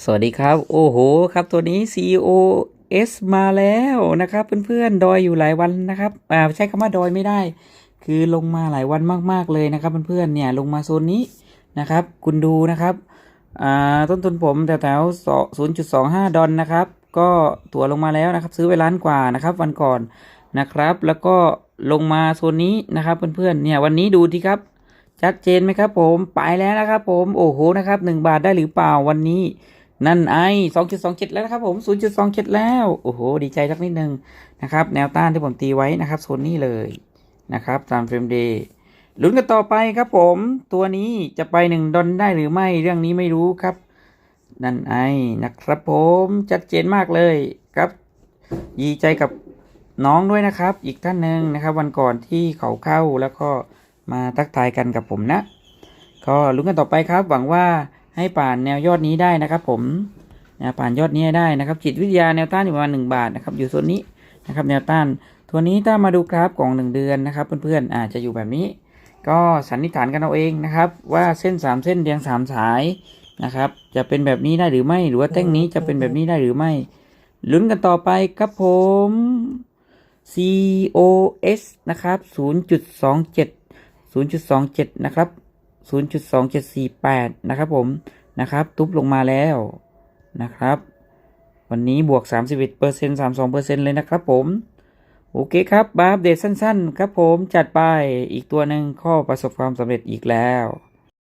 สวัสดีครับ โอ้โห ครับตัวนี้ COS มาแล้วนะครับเพื่อนๆดอยอยู่หลายวันนะครับอ่าใช้คำว่าดอยไม่ได้ คือลงมาหลายวันมากๆเลยนะครับเพื่อนๆเนี่ยลงมาโซนนี้นะครับ คุณดูนะครับอ่าต้นทุนผมแถวๆศูนย์จุดสองห้าดอลนะครับ ก็ตัวลงมาแล้วนะครับ ซื้อไปล้านกว่านะครับวันก่อนนะครับ แล้วก็ลงมาโซนนี้นะครับเพื่อนๆเนี่ยวันนี้ดูดีครับชัดเจนไหมครับผมไปแล้วนะครับผมโอ้โหนะครับหนึ่งบาทได้หรือเปล่าวันนี้ นั่นไอสองจุดสองเจ็ดแล้วนะครับผมศูนย์จุดสองเจ็ดแล้ว โอ้โห ดีใจสักนิดนึงนะครับ แนวต้านที่ผมตีไว้นะครับโซนนี้เลยนะครับตามเฟรมเดย์ลุ้นกันต่อไปครับผม ตัวนี้จะไปหนึ่งดอลได้หรือไม่เรื่องนี้ไม่รู้ครับ นั่นไอนะครับผมชัดเจนมากเลยครับดีใจกับน้องด้วยนะครับ อีกท่านหนึ่งนะครับ วันก่อนที่เขาเข้าแล้วก็มาทักทายกันกับผมนะ ก็ลุ้นกันต่อไปครับ หวังว่า ให้ผ่านแนวยอดนี้ได้นะครับผมนะผ่านยอดนี้ได้นะครับ จิตวิทยาแนวต้านอยู่ประมาณหนึ่งบาทนะครับ อยู่โซนนี้นะครับ แนวต้าน ตัวนี้ถ้ามาดูกราฟของหนึ่งเดือนนะครับ เพื่อนๆอาจจะอยู่แบบนี้ ก็สันนิษฐานกันเอาเองนะครับ ว่าเส้นสามเส้นเรียงสามสายนะครับ จะเป็นแบบนี้ได้หรือไม่ หรือว่าแท่งนี้จะเป็นแบบนี้ได้หรือไม่ลุ้นกันต่อไปครับผม COS นะครับ 0.27 0.27 นะครับ 0.2748 นะครับผมนะครับทุบลงมาแล้วนะครับ วันนี้บวก 31% 32%เลยนะครับผม โอเคครับบาร์อัปเดตสั้น ๆ ครับผมจัดไปอีกตัวหนึ่งข้อประสบความสำเร็จอีกแล้ว